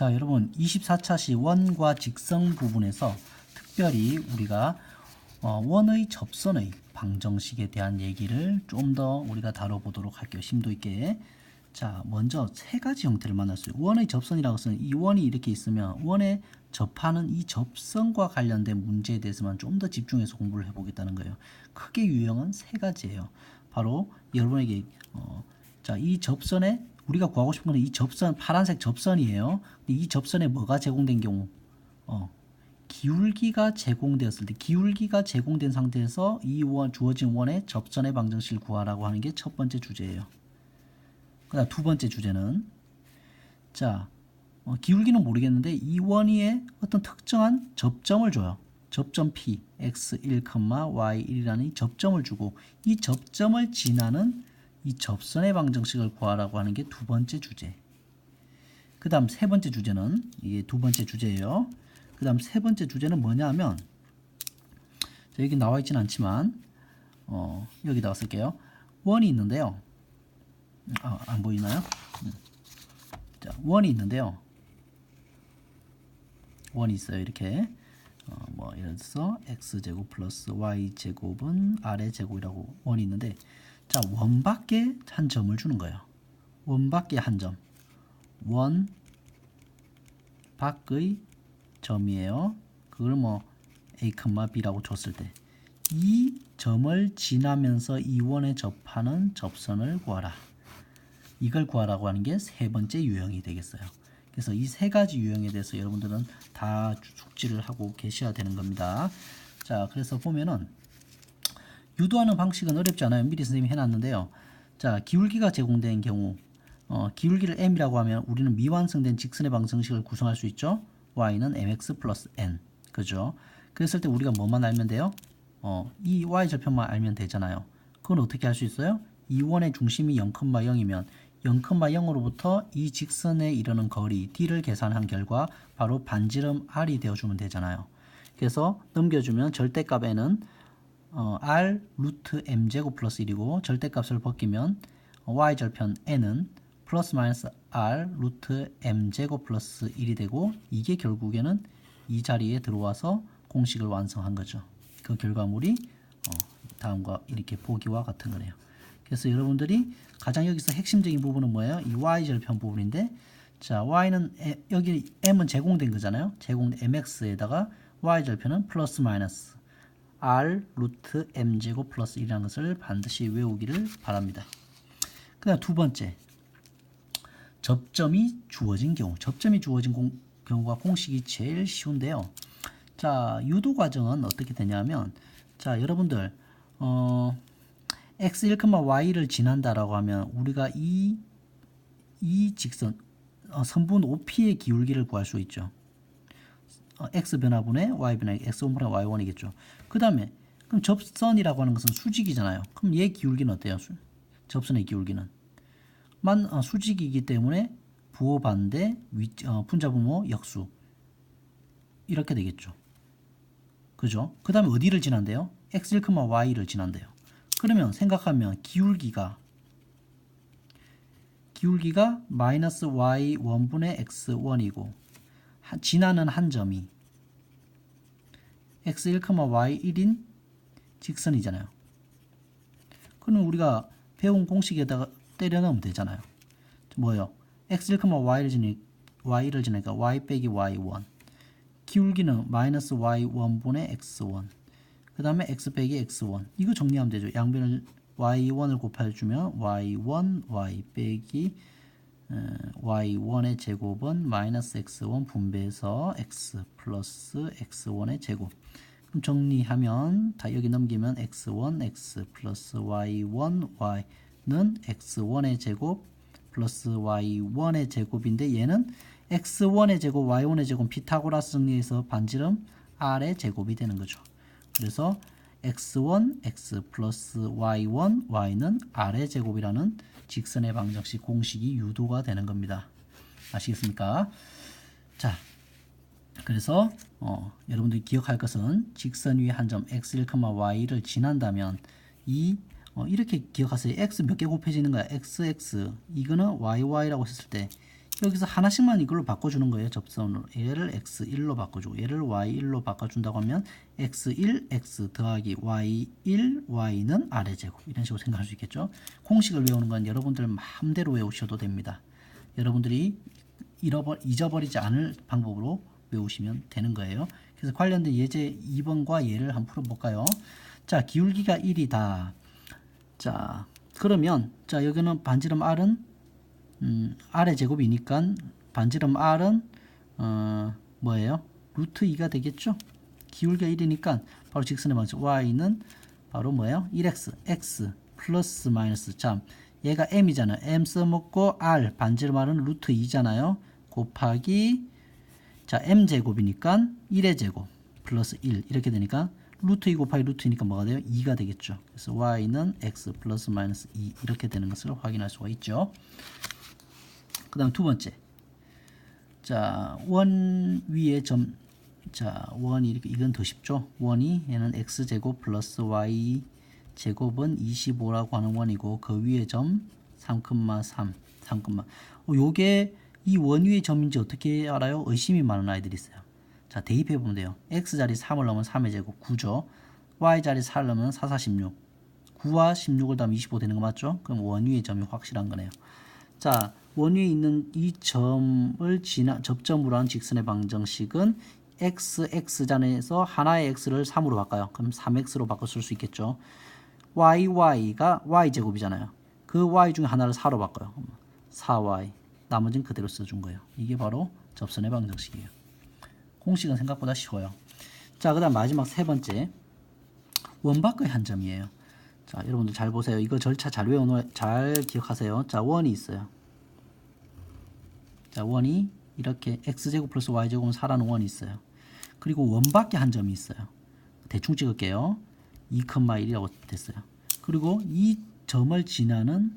자, 여러분 24차 시 원과 직선 부분에서 특별히 우리가 어, 원의 접선의 방정식에 대한 얘기를 좀 더 우리가 다뤄보도록 할게요. 심도 있게. 자, 먼저 세 가지 형태를 있어요. 원의 접선이라고 해서 이 원이 이렇게 있으면 원에 접하는 이 접선과 관련된 문제에 대해서만 좀 더 집중해서 공부를 해보겠다는 거예요. 크게 유형은 세 가지예요. 바로 여러분에게 어, 자, 이 접선에 우리가 구하고 싶은 거는 이 접선 파란색 접선이에요. 근데 이 접선에 뭐가 제공된 경우 어, 기울기가 제공되었을 때 기울기가 제공된 상태에서 이 원 주어진 원의 접선의 방정식을 구하라고 하는 게 첫 번째 주제예요. 그다음 두 번째 주제는 자 어, 기울기는 모르겠는데 이 원위에 어떤 특정한 접점을 줘요. 접점 P, x1, y1이라는 이 접점을 주고 이 접점을 지나는 이 접선의 방정식을 구하라고 하는 게 두 번째 주제. 그 다음 세 번째 주제는 이게 두 번째 주제예요. 그 다음 세 번째 주제는 뭐냐면 자, 여기 나와 있진 않지만 어, 여기다가 쓸게요. 원이 있는데요. 아, 안 보이나요? 음. 자, 원이 있는데요. 원이 있어요. 이렇게 어, 뭐 예를 들어서 x제곱 플러스 y제곱은 r의 제곱이라고 원이 있는데 자, 원 밖에 한 점을 주는 거예요. 원 밖에 한 점. 원 밖의 점이에요. 그걸 뭐 a, b라고 줬을 때 이 점을 지나면서 이 원에 접하는 접선을 구하라. 이걸 구하라고 하는 게 세 번째 유형이 되겠어요. 그래서 이 세 가지 유형에 대해서 여러분들은 다 숙지를 하고 계셔야 되는 겁니다. 자, 그래서 보면은 유도하는 방식은 어렵지 않아요. 미리 선생님이 해놨는데요. 자, 기울기가 제공된 경우, 어, 기울기를 m이라고 하면 우리는 미완성된 직선의 방정식을 구성할 수 있죠. y는 mx 플러스 n, 그죠? 그랬을 때 우리가 뭐만 알면 돼요? 어, 이 y 절편만 알면 되잖아요. 그건 어떻게 할 수 있어요? 이 원의 중심이 0,0이면 0,0으로부터 이 직선에 이르는 거리 d를 계산한 결과 바로 반지름 r이 되어주면 되잖아요. 그래서 넘겨주면 절대값 n은 어, r 루트 m 제곱 플러스 1이고 절대값을 벗기면 y 절편 n은 플러스 마이너스 r 루트 m 제곱 플러스 1이 되고 이게 결국에는 이 자리에 들어와서 공식을 완성한 거죠. 그 결과물이 어, 다음과 이렇게 보기와 같은 거네요. 그래서 여러분들이 가장 여기서 핵심적인 부분은 뭐예요? 이 y 절편 부분인데 자 y는 에, 여기 m은 제공된 거잖아요. 제공 mx에다가 y 절편은 플러스 마이너스 r 루트 m 제곱 플러스 1이라는 것을 반드시 외우기를 바랍니다. 그 다음 두 번째 접점이 주어진 경우 접점이 주어진 공, 경우가 공식이 제일 쉬운데요. 자 유도 과정은 어떻게 되냐면 자 여러분들 어 x1, y를 지난다라고 하면 우리가 이, 이 직선 어, 선분 OP의 기울기를 구할 수 있죠. 어, x 변화분의 y 변화 x1분의 y1이겠죠. 그 다음에 그럼 접선이라고 하는 것은 수직이잖아요. 그럼 얘 기울기는 어때요? 수, 접선의 기울기는 만 어, 수직이기 때문에 부호 반대 위, 어, 분자분모 역수 이렇게 되겠죠. 그죠? 그 다음에 어디를 지난대요? x1, y를 지난대요. 그러면 생각하면 기울기가 기울기가 마이너스 y 1분의 x 1이고 지나는 한 점이 x1, y 1인 직선이잖아요. 그럼 우리가 배운 공식에다가 때려 넣으면 되잖아요. 뭐요? x1, y를 지니 y를 지니까 y 빼기 y1 기울기는 마이너스 y 1분의 x1 그 다음에 x 빼기 x1 이거 정리하면 되죠. 양변을 y1을 곱해주면 y1 y 빼기 y1의 제곱은 마이너스 x1 분배해서 x 플러스 x1의 제곱 그럼 정리하면 다 여기 넘기면 x1 x 플러스 y1 y는 x1의 제곱 플러스 y1의 제곱인데 얘는 x1의 제곱 y1의 제곱 피타고라스 정리해서 반지름 r의 제곱이 되는 거죠. 그래서 x1 x 플러스 y1 y는 r의 제곱이라는 직선의 방정식 공식이 유도가 되는 겁니다. 아시겠습니까? 자, 그래서 어, 여러분들이 기억할 것은 직선 위에 한 점 x1, y를 지난다면 이 어, 이렇게 기억하세요. x 몇 개 곱해지는 거야? xx 이거는 yy라고 했을 때 여기서 하나씩만 이걸로 바꿔주는 거예요. 접선으로. 얘를 x1로 바꿔주고 얘를 y1로 바꿔준다고 하면 x1, x 더하기 y1, y는 아래 제곱 이런 식으로 생각할 수 있겠죠. 공식을 외우는 건 여러분들 마음대로 외우셔도 됩니다. 여러분들이 잃어버, 잊어버리지 않을 방법으로 외우시면 되는 거예요. 그래서 관련된 예제 2번과 예를 한번 풀어볼까요? 자, 기울기가 1이다. 자, 그러면 자 여기는 반지름 R은 음, R의 제곱이니까 반지름 R은 어, 뭐예요? 루트 2가 되겠죠? 기울기가 1이니까 바로 직선의 방식 Y는 바로 뭐예요? 1x, x 플러스 마이너스 참 얘가 m이잖아요. m 써먹고 r 반지름 r은 루트 2잖아요. 곱하기 자 m 제곱이니까 1의 제곱 플러스 1 이렇게 되니까 루트 2 곱하기 루트 2니까 뭐가 돼요? 2가 되겠죠. 그래서 y는 x 플러스 마이너스 2 이렇게 되는 것을 확인할 수가 있죠. 그 다음 두 번째 자 원 위에 점 자, 원이 이렇게 이건 더 쉽죠. 원이 얘는 x 제곱 플러스 y 제곱은 25라고 하는 원이고 그 위에 점 3,3, 3, 어, 요게 이 원 위의 점인지 어떻게 알아요? 의심이 많은 아이들이 있어요. 자, 대입해 보면 돼요. x 자리 3을 넣으면 3의 제곱 9죠. y 자리 4를 넣으면 4, 4, 16. 9와 16을 더하면 25 되는 거 맞죠? 그럼 원 위의 점이 확실한 거네요. 자, 원 위에 있는 이 점을 지나 접점으로 한 직선의 방정식은 x, x잔에서 하나의 x를 3으로 바꿔요. 그럼 3x로 바꿔 쓸 수 있겠죠. y, y가 y제곱이잖아요. 그 y 중에 하나를 4로 바꿔요. 4y. 나머지는 그대로 써준 거예요. 이게 바로 접선의 방정식이에요. 공식은 생각보다 쉬워요. 자, 그 다음 마지막 세 번째. 원바크의 한 점이에요. 자, 여러분들 잘 보세요. 이거 절차 잘 외워놓, 잘 기억하세요. 자, 원이 있어요. 자, 원이 이렇게 x제곱 플러스 y제곱은 4라는 원이 있어요. 그리고 원밖에 한 점이 있어요. 대충 찍을게요. 2,1이라고 됐어요. 그리고 이 점을 지나는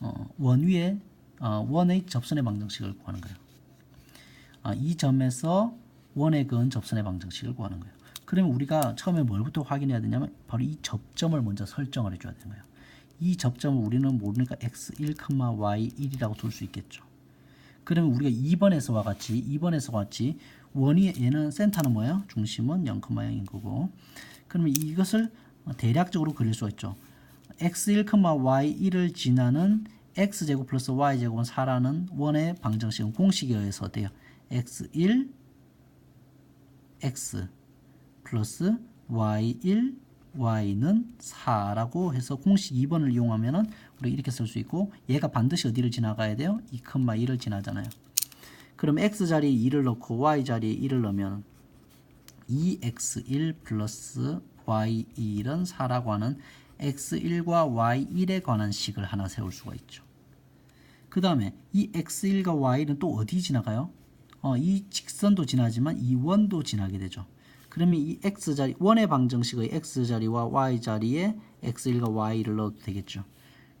어, 원 위에 어, 원의 접선의 방정식을 구하는 거예요. 아, 이 점에서 원에 그은 접선의 방정식을 구하는 거예요. 그러면 우리가 처음에 뭘부터 확인해야 되냐면 바로 이 접점을 먼저 설정을 해줘야 되는 거예요. 이 접점을 우리는 모르니까 x1, y1이라고 둘 수 있겠죠. 그러면 우리가 2번에서와 같이 2번에서 같이 원이 얘는 센터는 뭐예요? 중심은 0,0인 거고. 그러면 이것을 대략적으로 그릴 수가 있죠. x1, y1을 지나는 x제곱 플러스 y제곱은 4라는 원의 방정식은 공식에 의해서 돼요. x1 x 플러스 y1 y는 4라고 해서 공식 2번을 이용하면은 우리 이렇게 쓸 수 있고 얘가 반드시 어디를 지나가야 돼요? 2,1을 지나잖아요. 그럼 x 자리에 2를 넣고 y 자리에 1을 넣으면 2x1 플러스 y1은 4라고 하는 x1과 y1에 관한 식을 하나 세울 수가 있죠. 그 다음에 이 x1과 y1은 또 어디 지나가요? 어, 이 직선도 지나지만 이 원도 지나게 되죠. 그러면 이 x자리, 원의 방정식의 x자리와 y자리에 x1과 y를 넣어도 되겠죠.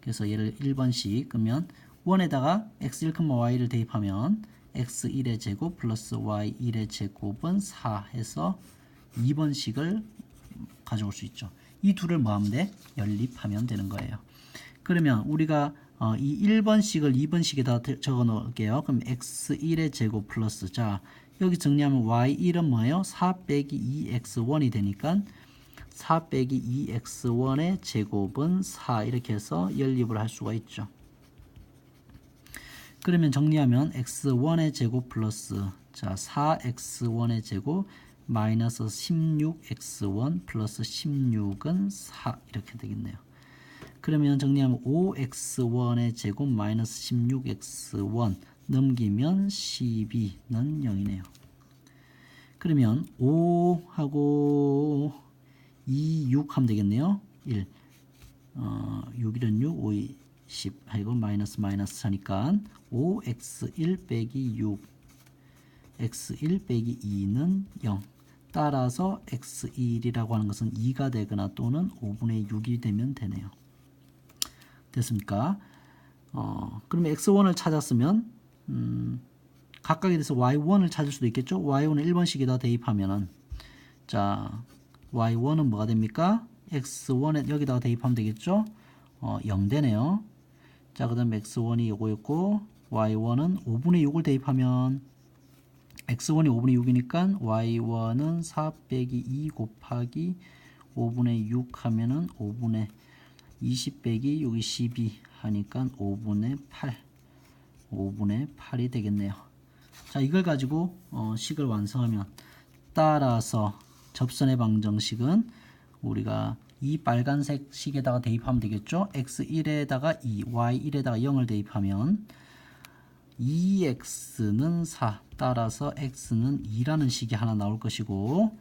그래서 얘를 1번씩 그러면 원에다가 x1, y를 대입하면 x1의 제곱 플러스 y1의 제곱은 4 해서 2번식을 가져올 수 있죠. 이 둘을 뭐하면 돼? 연립하면 되는 거예요. 그러면 우리가 어, 이 1번식을 2번식에다 적어 놓을게요. 그럼 x1의 제곱 플러스 자 여기 정리하면 y1은 뭐예요? 4 빼기 2x1이 되니까 4 빼기 2x1의 제곱은 4 이렇게 해서 연립을 할 수가 있죠. 그러면 정리하면 x1의 제곱 플러스 자 4x1의 제곱 마이너스 16x1 플러스 16은 4 이렇게 되겠네요. 그러면 정리하면 5x1의 제곱 마이너스 16x1 넘기면 12는 0이네요. 그러면 5하고 2, 6 하면 되겠네요. 1. 어, 6, 1은 6, 5, 2, 10 하고 마이너스 마이너스 하니까 5x1 빼기 6 x1 빼기 2는 0 따라서 x1이라고 하는 것은 2가 되거나 또는 5분의 6이 되면 되네요. 됐습니까? 어, 그러면 x1을 찾았으면 음, 각각에 대해서 y1을 찾을 수도 있겠죠. y1을 1번씩에다 대입하면은 자 y1은 뭐가 됩니까? x1에 여기다가 대입하면 되겠죠. 어, 0 되네요. 자, 그 다음 x1이 요거였고 y1은 5분의 6을 대입하면 x1이 5분의 6이니까 y1은 4 빼기 2 곱하기 5분의 6 하면은 5분의 20 빼기 6이 12 하니까 5분의 8 5분의 8이 되겠네요. 자 이걸 가지고 어, 식을 완성하면 따라서 접선의 방정식은 우리가 이 빨간색 식에다가 대입하면 되겠죠. x1에다가 2, y1에다가 0을 대입하면 2x는 4 따라서 x는 2라는 식이 하나 나올 것이고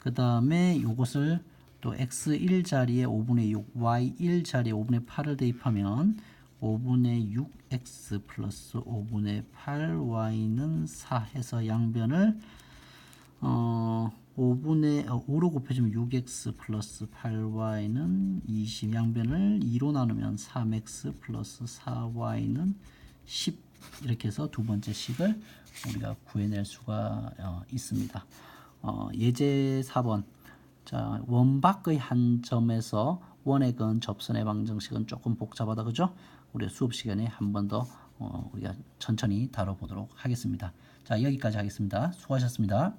그 다음에 이것을 또 x1 자리에 5분의 6, y1 자리에 5분의 8을 대입하면 5분의 6x 플러스 5분의 8y는 4 해서 양변을 어 5분의 어, 5로 곱해주면 6x 플러스 8y는 20 양변을 2로 나누면 3x 플러스 4y는 10 이렇게 해서 두 번째 식을 우리가 구해낼 수가 어, 있습니다. 어, 예제 4번 자 원박의 한 점에서 원액은 접선의 방정식은 조금 복잡하다 그죠? 우리 수업 시간에 한 번더 어, 우리가 천천히 다뤄보도록 하겠습니다. 자 여기까지 하겠습니다. 수고하셨습니다.